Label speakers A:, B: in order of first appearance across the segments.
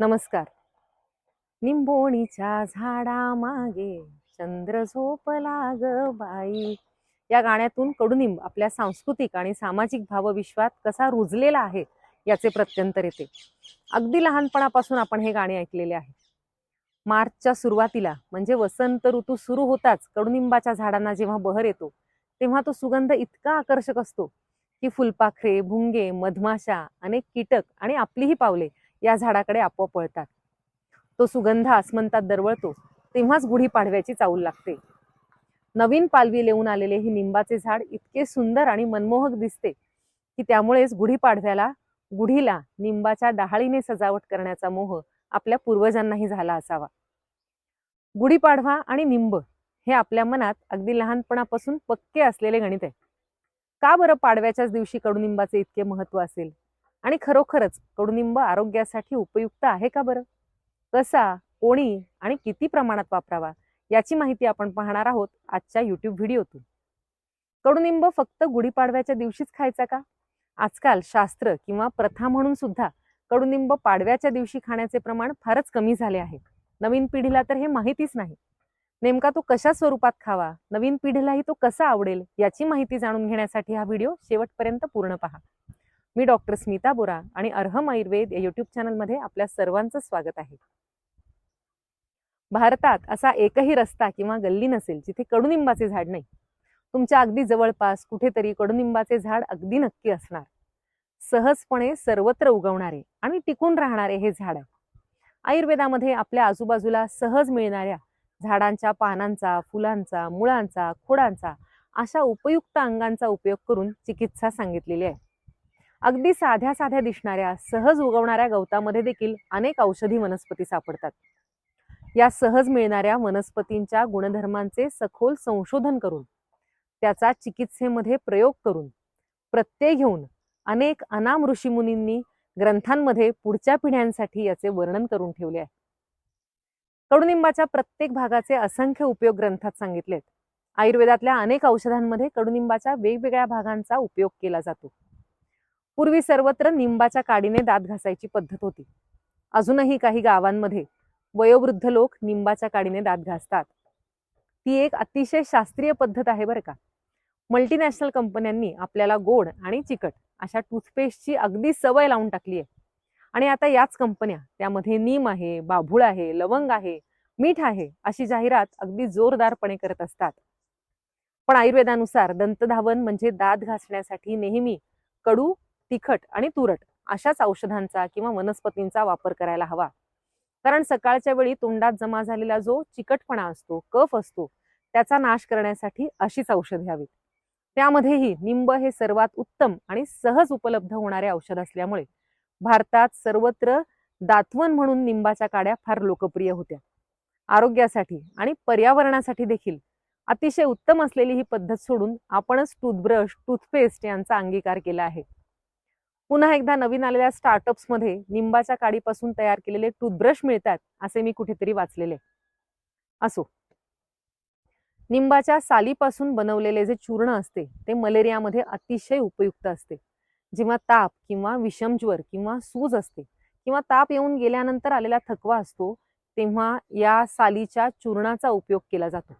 A: नमस्कार. निंबोणीच्या झाडा मागे चंद्र झोपला लाग बाई. या गाण्यातून कडुनिंब आपल्या सांस्कृतिक आणि सामाजिक भावविश्वात कसा रुजलेला आहे याचे प्रत्यंतर येते. अगदी लहानपणापासून आपण हे गाणे ऐकलेले आहे. मार्चच्या सुरुवातीला म्हणजे वसंत ऋतू सुरू होताच कडुनिंबाच्या झाडांना जेव्हा बहर येतो तेव्हा तो सुगंध इतका आकर्षक असतो की फुलपाखरे भुंगे मधमाशा अनेक कीटक आणि आपलीही पावले या झाडाकडे आपोआप पळतात तो सुगंध आसमंतात दरवळतो तेव्हाच गुढीपाडव्याची चाऊल लागते. नवीन पालवी लेऊन आलेले हे निंबाचे झाड इतके सुंदर आणि मनमोहक दिसते की त्यामुळेच गुढीपाडव्याला गुढीला निंबाच्या डहाळीने सजावट करण्याचा मोह आपल्या पूर्वजांनाही झाला असावा. गुढीपाडवा आणि निंब हे आपल्या मनात अगदी लहानपणापासून पक्के असलेले गणित आहे. का बरं पाडव्याच्याच दिवशी कडुनिंबाचे इतके महत्त्व असेल? आणि खरोखरच कडुनिंब आरोग्यासाठी उपयुक्त आहे का बरं? कसा कोणी आणि किती प्रमाणात वापरावा याची माहिती आपण पाहणार आहोत आजच्या युट्यूब व्हिडिओतून. कडुनिंब फक्त गुढीपाडव्याच्या दिवशीच खायचा का? आजकाल शास्त्र किंवा प्रथा म्हणून सुद्धा कडुनिंब पाडव्याच्या दिवशी खाण्याचे प्रमाण फारच कमी झाले आहे. नवीन पिढीला तर हे माहितीच नाही. नेमका तो कशा स्वरूपात खावा नवीन पिढीलाही तो कसा आवडेल याची माहिती जाणून घेण्यासाठी हा व्हिडिओ शेवटपर्यंत पूर्ण पहा. मी डॉक्टर स्मिता बोरा आणि अर्हम आयुर्वेद या युट्यूब चॅनलमध्ये आपल्या सर्वांचं स्वागत आहे. भारतात असा एकही रस्ता किंवा गल्ली नसेल जिथे कडुनिंबाचे झाड नाही. तुमच्या अगदी जवळपास कुठेतरी कडुनिंबाचे झाड अगदी नक्की असणार. सहजपणे सर्वत्र उगवणारे आणि टिकून राहणारे हे झाड आहे. आयुर्वेदामध्ये आपल्या आजूबाजूला सहज मिळणाऱ्या झाडांच्या पानांचा फुलांचा मुळांचा खोडांचा अशा उपयुक्त अंगांचा उपयोग करून चिकित्सा सांगितलेली आहे. अगदी साध्या साध्या दिसणाऱ्या सहज उगवणाऱ्या गवतामध्ये देखील अनेक औषधी वनस्पती सापडतात. या सहज मिळणाऱ्या वनस्पतींच्या गुणधर्मांचे सखोल संशोधन करून त्याचा चिकित्सेमध्ये प्रयोग करून प्रत्यय घेऊन अनेक अनाम ऋषीमुनींनी ग्रंथांमध्ये पुढच्या पिढ्यांसाठी याचे वर्णन करून ठेवले आहे. कडुनिंबाच्या प्रत्येक भागाचे असंख्य उपयोग ग्रंथात सांगितलेत. आयुर्वेदातल्या अनेक औषधांमध्ये कडुनिंबाच्या वेगवेगळ्या भागांचा उपयोग केला जातो. पूर्वी सर्वत्र निंबाच्या काडीने दात घासायची पद्धत होती. अजूनही काही गावांमध्ये वयोवृद्ध लोक निंबाच्या काडीने दात घासतात. ती एक अतिशय शास्त्रीय पद्धत आहे बरं का. मल्टीनॅशनल कंपन्यांनी आपल्याला गोड आणि चिकट अशा टूथपेस्टची अगदी सवय लावून टाकली आहे आणि आता याच कंपन्या त्यामध्ये नीम आहे बाभूळ आहे लवंग आहे मीठ आहे अशी जाहिरात अगदी जोरदारपणे करत असतात. पण आयुर्वेदानुसार दंतधावन म्हणजे दात घासण्यासाठी नेहमी कडू तिखट आणि तुरट अशाच औषधांचा किंवा वनस्पतींचा वापर करायला हवा. कारण सकाळच्या वेळी तोंडात जमा झालेला जो चिकटपणा असतो कफ असतो त्याचा नाश करण्यासाठी अशीच औषध घ्यावी त्यामध्येही निंब हे सर्वात उत्तम आणि सहज उपलब्ध होणारे औषध असल्यामुळे भारतात सर्वत्र दातवन म्हणून निंबाच्या काड्या फार लोकप्रिय होत्या. आरोग्यासाठी आणि पर्यावरणासाठी देखील अतिशय उत्तम असलेली ही पद्धत सोडून आपणच टूथब्रश टूथपेस्ट यांचा अंगीकार केला आहे. पुन्हा एकदा नवीन आलेल्या स्टार्टअप्समध्ये निंबाच्या काडीपासून तयार केलेले टूथब्रश मिळतात असे मी कुठेतरी वाचलेले. असो. निंबाच्या सालीपासून बनवलेले जे चूर्ण असते ते मलेरियामध्ये अतिशय उपयुक्त असते. जेव्हा ताप किंवा विषमज्वर किंवा सूज असते किंवा ताप येऊन गेल्यानंतर आलेला थकवा असतो तेव्हा या सालीच्या चूर्णाचा उपयोग केला जातो.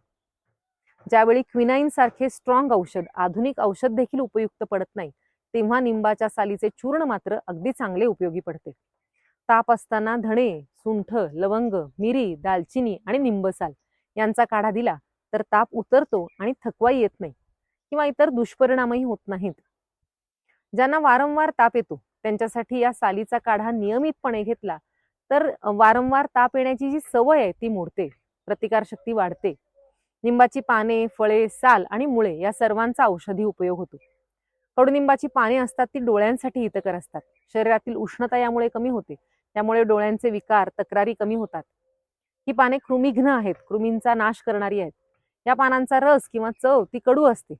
A: ज्यावेळी क्विनाईन सारखे स्ट्रॉंग औषध आधुनिक औषध देखील उपयुक्त पडत नाही तेव्हा निंबाच्या सालीचे चूर्ण मात्र अगदी चांगले उपयोगी पडते. ताप असताना धणे सुंठ लवंग मिरी दालचिनी आणि निंबसाल यांचा काढा दिला तर ताप उतरतो आणि थकवाही येत नाही किंवा इतर दुष्परिणामही होत नाहीत. ज्यांना वारंवार ताप येतो त्यांच्यासाठी या सालीचा काढा नियमितपणे घेतला तर वारंवार ताप येण्याची जी सवय आहे ती मोडते प्रतिकारशक्ती वाढते. निंबाची पाने फळे साल आणि मुळे या सर्वांचा औषधी उपयोग होतो. कडुनिंबाची पाने असतात ती डोळ्यांसाठी हितकर असतात. शरीरातील उष्णता यामुळे कमी होते. त्यामुळे डोळ्यांचे विकार तक्रारी कमी होतात. ही पाने कृमिघ्न आहेत. कृमींचा नाश करणारी आहेत. या पानांचा रस किंवा चव ती कडू असते.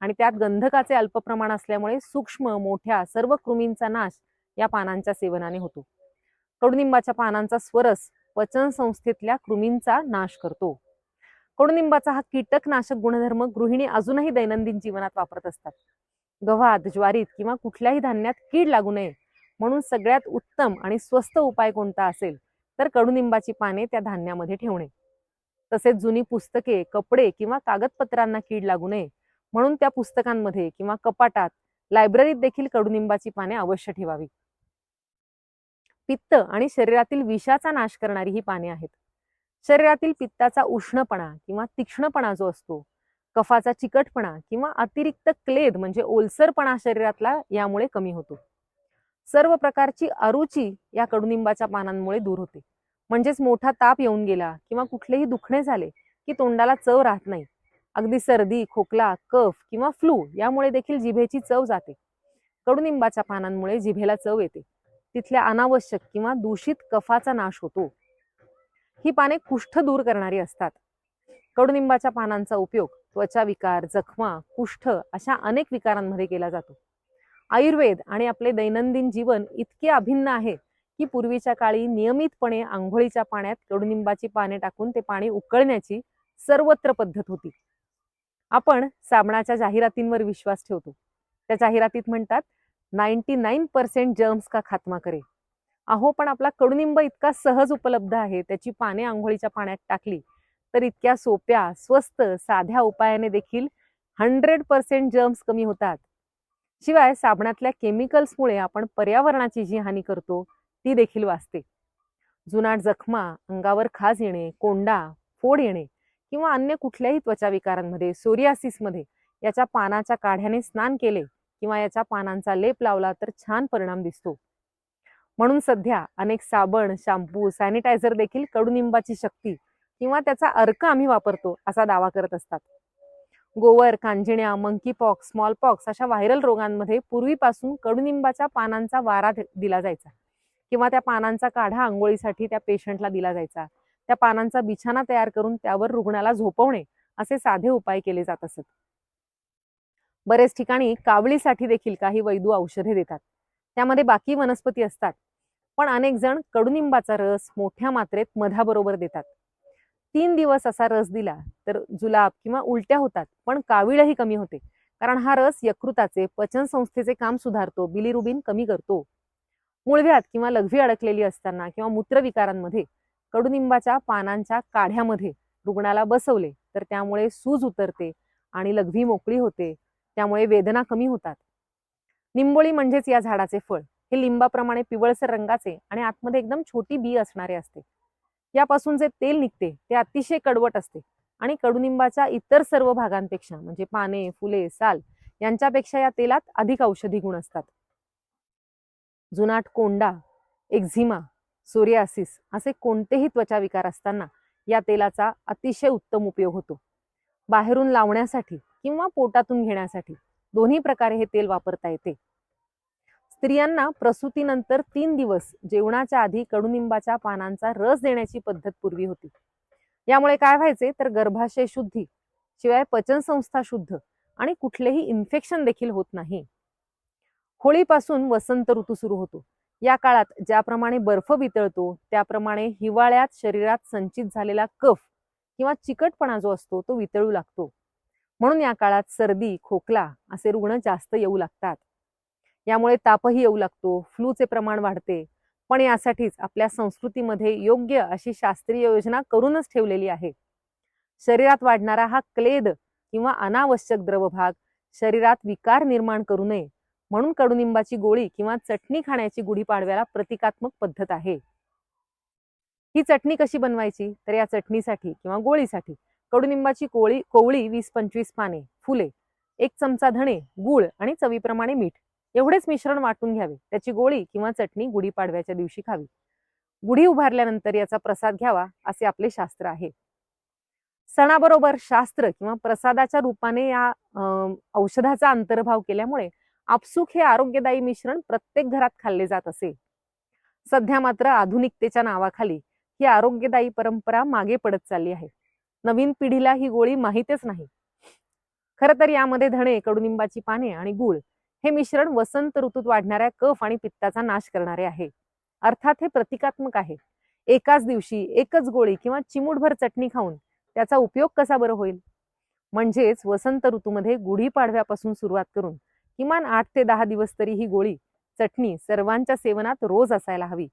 A: आणि त्यात गंधकाचे अल्प प्रमाण असल्यामुळे सूक्ष्म मोठ्या सर्व कृमींचा नाश या पानांच्या सेवनाने होतो. कडुनिंबाच्या पानांचा स्वरस पचन संस्थेतल्या कृमींचा नाश करतो. कडुनिंबाचा हा कीटकनाशक गुणधर्म गृहिणी अजूनही दैनंदिन जीवनात वापरत असतात. गव्हात ज्वारीत किंवा कुठल्याही धान्यात कीड लागू नये. म्हणून सगळ्यात उत्तम आणि स्वस्त उपाय कोणता असेल तर कडुनिंबाची पाने त्या धान्यामध्ये ठेवणे. तसेच जुनी पुस्तके कपडे किंवा कागदपत्रांना कीड लागू नये. म्हणून त्या पुस्तकांमध्ये किंवा कपाटात लायब्ररीत देखील कडुनिंबाची पाने अवश्य ठेवावी. पित्त आणि शरीरातील विषाचा नाश करणारी ही पाने आहेत. शरीरातील पित्ताचा उष्णपणा किंवा तीक्ष्णपणा जो असतो कफाचा चिकटपणा किंवा अतिरिक्त क्लेद म्हणजे ओलसरपणा शरीरातला यामुळे कमी होतो. सर्व प्रकारची अरुची या कडुनिंबाच्या पानांमुळे दूर होते. म्हणजेच मोठा ताप येऊन गेला किंवा कुठलेही दुखणे झाले की तोंडाला चव राहत नाही. अगदी सर्दी खोकला कफ किंवा फ्लू यामुळे देखील जिभेची चव जाते. कडुनिंबाच्या पानांमुळे जिभेला चव येते. तिथल्या अनावश्यक किंवा दूषित कफाचा नाश होतो. ही पाने कुष्ठ दूर करणारी असतात. कडुनिंबाच्या पानांचा उपयोग त्वचा विकार जखमा कुष्ठ अशा अनेक विकारांमध्ये केला जातो. आयुर्वेद आणि आपले दैनंदिन जीवन इतके अभिन्न आहे की पूर्वीच्या काळी नियमितपणे आंघोळीच्या पाण्यात कडुनिंबाची पाने टाकून ते पाणी उकळण्याची सर्वत्र पद्धत होती. आपण साबणाच्या जाहिरातींवर विश्वास ठेवतो. त्या जाहिरातीत म्हणतात नाईन्टी नाईन पर्सेंट जर्म्स का खात्मा करे? अहो पण आपला कडुनिंब इतका सहज उपलब्ध आहे त्याची पाने आंघोळीच्या पाण्यात टाकली तर इतक्या सोप्या स्वस्त साध्या उपायाने देखील हंड्रेड पर्सेंट जर्म्स कमी होतात. शिवाय साबणातल्या केमिकल्समुळे आपण पर्यावरणाची जी हानी करतो ती देखील वाचते. जुनाट जखमा अंगावर खाज येणे कोंडा फोड येणे किंवा अन्य कुठल्याही त्वचा विकारांमध्ये सोरियासिसमध्ये याच्या पानाच्या काढ्याने स्नान केले किंवा याच्या पानांचा लेप लावला तर छान परिणाम दिसतो. म्हणून सध्या अनेक साबण शॅम्पू सॅनिटायझर देखील कडुनिंबाची शक्ती किंवा त्याचा अर्क आम्ही वापरतो असा दावा करत असतात. गोवर कांजिण्या मंकी पॉक्स स्मॉल पॉक्स अशा व्हायरल रोगांमध्ये पूर्वीपासून कडुनिंबाच्या पानांचा वारा दिला जायचा. किंवा त्या पानांचा काढा आंघोळीसाठी त्या पेशंटला दिला जायचा. त्या पानांचा बिछाना तयार करून त्यावर रुग्णाला झोपवणे असे साधे उपाय केले जात असत. बरेच ठिकाणी कावळीसाठी देखील काही वैदू औषधे देतात. त्यामध्ये बाकी वनस्पती असतात पण अनेक जण कडुनिंबाचा रस मोठ्या मात्रेत मधाबरोबर देतात. तीन दिवस असा रस दिला तर जुलाब किंवा उलट्या होतात पण कावीळही कमी होते. कारण हा रस यकृताचे पचन संस्थेचे काम सुधारतो बिलिरुबिन कमी करतो. मुळव्यात किंवा लघवी अडकलेली असताना किंवा मूत्रविकारांमध्ये कडुनिंबाच्या पानांच्या काढ्यामध्ये रुग्णाला बसवले तर त्यामुळे सूज उतरते आणि लघवी मोकळी होते त्यामुळे वेदना कमी होतात. निंबोळी म्हणजेच या झाडाचे फळ. हे लिंबाप्रमाणे पिवळसर रंगाचे आणि आतमध्ये एकदम छोटी बी असणारे असते. यापासून जे तेल निघते ते अतिशय कडवट असते. आणि कडुनिंबाच्या इतर सर्व भागांपेक्षा म्हणजे पाने फुले साल यांच्यापेक्षा या तेलात अधिक औषधी गुण असतात. जुनाट कोंडा एक्झिमा सोरियासिस असे कोणतेही त्वचा विकार असताना या तेलाचा अतिशय उत्तम उपयोग होतो. बाहेरून लावण्यासाठी किंवा पोटातून घेण्यासाठी दोन्ही प्रकारे हे तेल वापरता येते. स्त्रियांना प्रसूतीनंतर तीन दिवस जेवणाच्या आधी कडुनिंबाच्या पानांचा रस देण्याची पद्धत पूर्वी होती. यामुळे काय व्हायचे? तर गर्भाशय शुद्धी शिवाय पचनसंस्था शुद्ध आणि कुठलेही इन्फेक्शन देखील होत नाही. होळीपासून वसंत ऋतू सुरू होतो. या काळात ज्याप्रमाणे बर्फ वितळतो त्याप्रमाणे हिवाळ्यात शरीरात संचित झालेला कफ किंवा चिकटपणा जो असतो तो वितळू लागतो. म्हणून या काळात सर्दी खोकला असे रुग्ण जास्त येऊ लागतात. यामुळे तापही येऊ लागतो फ्लूचे प्रमाण वाढते. पण यासाठीच आपल्या संस्कृतीमध्ये योग्य अशी शास्त्रीय योजना करूनच ठेवलेली आहे. शरीरात वाढणारा हा क्लेद किंवा अनावश्यक द्रवभाग शरीरात विकार निर्माण करू नये म्हणून कडुनिंबाची गोळी किंवा चटणी खाण्याची गुढीपाडव्याला प्रतिकात्मक पद्धत आहे. ही चटणी कशी बनवायची? तर या चटणीसाठी किंवा गोळीसाठी कडुनिंबाची कोळी कोवळी वीस पंचवीस पाने फुले एक चमचा धणे गुळ आणि चवीप्रमाणे मीठ. एवढेच मिश्रण वाटून घ्यावे. त्याची गोळी किंवा चटणी गुढीपाडव्याच्या दिवशी खावी. गुढी उभारल्यानंतर याचा प्रसाद घ्यावा असे आपले शास्त्र आहे. सणाबरोबर शास्त्र किंवा प्रसादाच्या रूपाने या औषधाचा अंतर्भाव केल्यामुळे आपसुक हे आरोग्यदायी मिश्रण प्रत्येक घरात खाल्ले जात असे. सध्या मात्र आधुनिकतेच्या नावाखाली ही आरोग्यदायी परंपरा मागे पडत चालली आहे. नवीन पिढीला ही गोळी माहीतच नाही. खर तर यामध्ये धणे कडुनिंबाची पाने आणि गुळ हे मिश्रण वसंत ऋतूत वाढणाऱ्या कफ आणि पित्ताचा नाश करणारे आहे. अर्थात हे प्रतिकात्मक आहे. एकाच दिवशी एकच गोळी किंवा चिमूटभर चटणी खाऊन त्याचा उपयोग कसा बरं होईल? म्हणजेच वसंत ऋतूमध्ये गुढीपाडव्यापासून सुरुवात करून किमान आठ ते दहा दिवस तरी ही गोळी चटणी सर्वांच्या सेवनात रोज असायला हवी.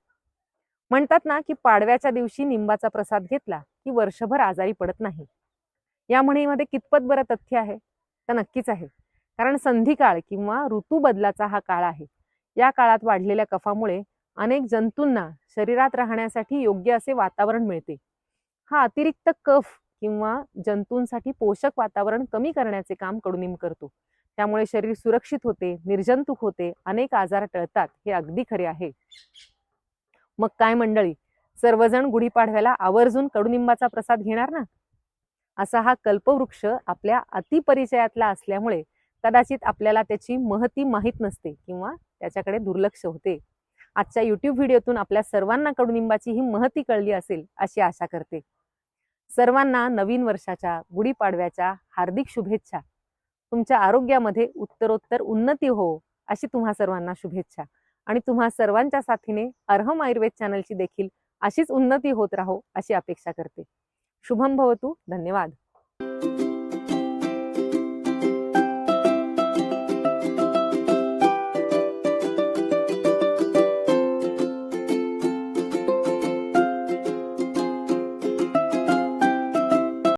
A: म्हणतात ना की पाडव्याच्या दिवशी निंबाचा प्रसाद घेतला की वर्षभर आजारी पडत नाही. या म्हणीमध्ये कितपत बरं तथ्य आहे? तर नक्कीच आहे. कारण संधिकाळ किंवा ऋतू बदलाचा हा काळ आहे. या काळात वाढलेल्या कफामुळे अनेक जंतूंना शरीरात राहण्यासाठी योग्य असे वातावरण मिळते. हा अतिरिक्त कफ किंवा जंतूंसाठी पोषक वातावरण कमी करण्याचे काम कडुनिंब करतो. त्यामुळे शरीर सुरक्षित होते निर्जंतुक होते अनेक आजार टळतात हे अगदी खरे आहे. मग काय मंडळी सर्वजण गुढीपाडव्याला आवर्जून कडुनिंबाचा प्रसाद घेणार ना? असा हा कल्पवृक्ष आपल्या अतिपरिचयातला असल्यामुळे कदाचित आपल्याला त्याची महती माहीत नसते किंवा त्याच्याकडे दुर्लक्ष होते. आजच्या युट्यूब व्हिडिओतून आपल्या सर्वांना कडुनिंबाची ही महती कळली असेल अशी आशा करते. सर्वांना नवीन वर्षाच्या गुढीपाडव्याच्या हार्दिक शुभेच्छा. तुमच्या आरोग्यामध्ये उत्तरोत्तर उन्नती हो अशी तुम्हा सर्वांना शुभेच्छा. आणि तुम्हा सर्वांच्या साथीने अर्हम आयुर्वेद चॅनलची देखील अशीच उन्नती होत राहो अशी अपेक्षा करते. शुभम भवतु धन्यवाद.